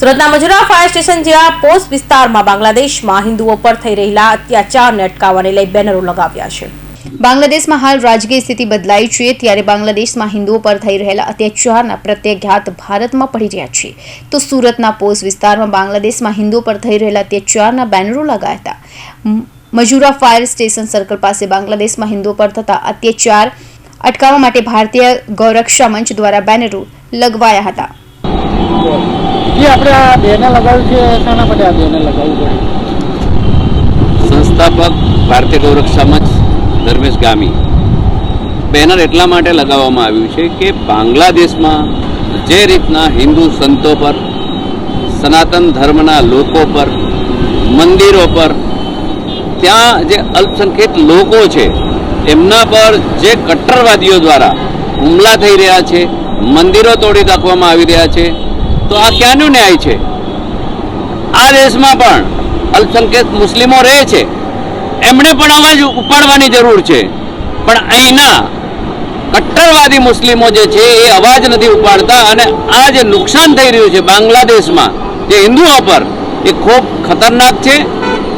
સુરતના Majura fire station જેવા post વિસ્તારમાં બાંગ્લાદેશમાં હિન્દુઓ પર થઈ રહેલા અત્યાચારને અટકાવવાને લઈ બેનરો લગાવ્યા છે. બાંગ્લાદેશમાં હાલ રાજકીય સ્થિતિ બદલાઈ છે ત્યારે બાંગ્લાદેશમાં હિન્દુઓ પર થઈ રહેલા અત્યાચારના પ્રત્યાઘાત ભારતમાં પડી રહ્યા છે. તો સુરતના પોસ્ટ વિસ્તારમાં બાંગ્લાદેશમાં હિન્દુઓ પર થઈ રહેલા અત્યાચારના બેનરો લગાયા હતા. મજુરા ફાયર સ્ટેશન સર્કલ પાસે બાંગ્લાદેશમાં હિન્દુઓ પર થતા અત્યાચાર અટકાવવા માટે ભારતીય ગૌરક્ષા મંચ દ્વારા બેનરો લગવાયા હતા. આપણે આ લગાવ્યું છે, શાના માટે સંસ્થાપક ભારતીય ગૌરક્ષા મંચ ધર્મેશ ગામી. બેનર એટલા માટે લગાવવામાં આવ્યું છે કે બાંગ્લાદેશમાં જે રીતના હિન્દુ સંતો પર, સનાતન ધર્મના લોકો પર, મંદિરો પર, ત્યાં જે અલ્પસંખ્યક લોકો છે, એમના પર જે કટ્ટરવાદીઓ દ્વારા હુમલા થઈ રહ્યા છે, મંદિરો તોડી નાખવામાં આવી રહ્યા છે તો આ ક્યાંનો ન્યાય છે? આ દેશમાં પણ અલ્પસંખ્યક મુસ્લિમો રહે છે. એમણે પણ અવાજ ઉપાડવાની જરૂર છે. પણ અહીંના કટ્ટરવાદી મુસ્લિમો જે છે, એ અવાજ નથી ઉપાડતા અને આ જે નુકસાન થઈ રહ્યું છે બાંગ્લાદેશમાં, જે હિન્દુઓ પર, એ ખૂબ ખતરનાક છે.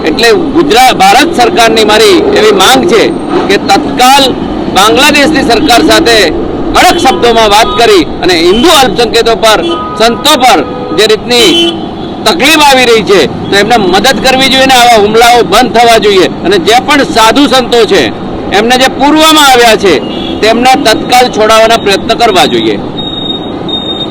એટલે ગુજરાત ભારત સરકારની મારી એવી માંગ છે કે તત્કાલ બાંગ્લાદેશની સરકાર સાથે કડક શબ્દોમાં વાત કરી અને હિન્દુ અલ્પસંખ્યકો પર, સંતો પર જે રીતની તકલીફ આવી રહી છે, તો એમને મદદ કરવી જોઈએ ને આવા હુમલાઓ બંધ થવા જોઈએ. અને જે પણ સાધુ સંતો છે, એમને જે પૂર્વમાં આવ્યા છે, તેમને તત્કાલ છોડાવવાના પ્રયત્ન કરવા જોઈએ.